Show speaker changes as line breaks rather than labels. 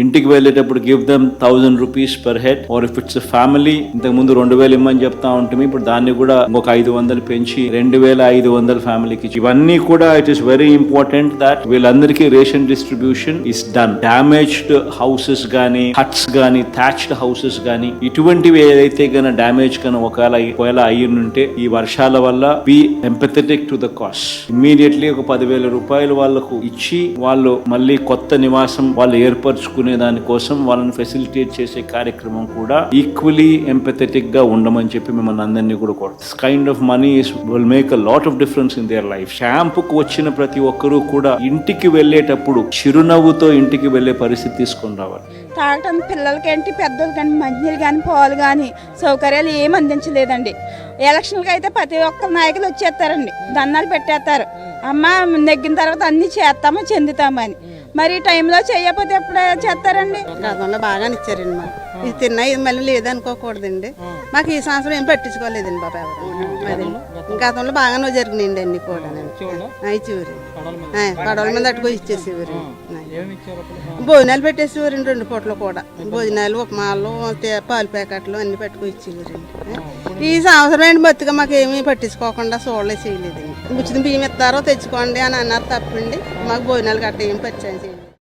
ఇంటికి వెళ్ళేటప్పుడు give them thousand rupees per head or if it's family ఇంతకు ముందు రెండు వేలు ఇమ్మని చెప్తా ఉంటుంది ఇప్పుడు దాన్ని కూడా ఒక ఐదు వందలు పెంచి రెండు వేల ఐదు వందల ఫ్యామిలీకి ఇవన్నీ కూడా it is very important that వీళ్ళందరికీ ration distribution is done damaged houses గానీ హట్స్ గానీ థాచ్డ్ హౌసెస్ గానీ ఇటువంటివి ఏదైతే గన డామేజ్ కన్నా ఒకవేళ ఒకవేళ అయ్యి ఉంటే ఈ వర్షాల వల్ల be empathetic to the cost immediately ఒక పదివేల రూపాయలు వాళ్ళకు ఇచ్చి వాళ్ళు మళ్ళీ కొత్త నివాసం వాళ్ళు ఏర్పరచుకునే దాని దానికోసం వాళ్ళని ఫెసిలిటేట్ చేసే కార్యక్రమం కూడా ఈక్వలీ ఎంపథెటిక్గా ఉండమని చెప్పి మిమ్మల్ని అందరినీ కూడా కోరుతాం. Kind of money will make a lot of difference in their life షాంపుకు వచ్చిన ప్రతి ఒక్కరూ కూడా ఇంటికి వెళ్ళేటప్పుడు చిరునవ్వుతో ఇంటికి వెళ్ళే పరిస్థితి తీసుకొని రావాలి.
తాగటం పిల్లలకేంటి పెద్దలకంటే మంచినీళ్ళు కానీ పాలు కానీ సౌకర్యాలు ఏం అందించలేదండి. ఎలక్షన్లకి అయితే ప్రతి ఒక్క నాయకులు వచ్చేస్తారండి. దండాలు పెట్టేస్తారు. అమ్మ నెగ్గిన తర్వాత అన్ని చేస్తామో చెందుతామని మరి టైంలో చేయకపోతే ఎప్పుడు చేస్తారండి?
గతంలో బాగానే ఇచ్చారండి మాకు. ఇది తిన్నా ఇది మళ్ళీ లేదనుకోకూడదండి. మాకు ఈ సంవత్సరం ఏం పట్టించుకోలేదండి బాబా ఎవరు. గతంలో? బాగానే జరిగినాయండి అన్ని కూడా ఇచ్చేవారు. పడవల మీద. అట్టుకో ఇచ్చేసేవారు. భోజనాలు పెట్టేసేవారండి రెండు పూటలు కూడా. భోజనాలు ఉప్మాలు పాలు ప్యాకెట్లు అన్ని పెట్టుకో ఇచ్చేవారండి ఈ సంవత్సరం ఏంటి బతిగా మాకు ఏమీ పట్టించుకోకుండా చూడలే చేయలేదండి. ఉచిత బియ్యం ఇస్తారో తెచ్చుకోండి అని అన్నారు తప్పండి. మాకు భోజనాలు గట్ట ఏం పరిచయం చేయలేదు.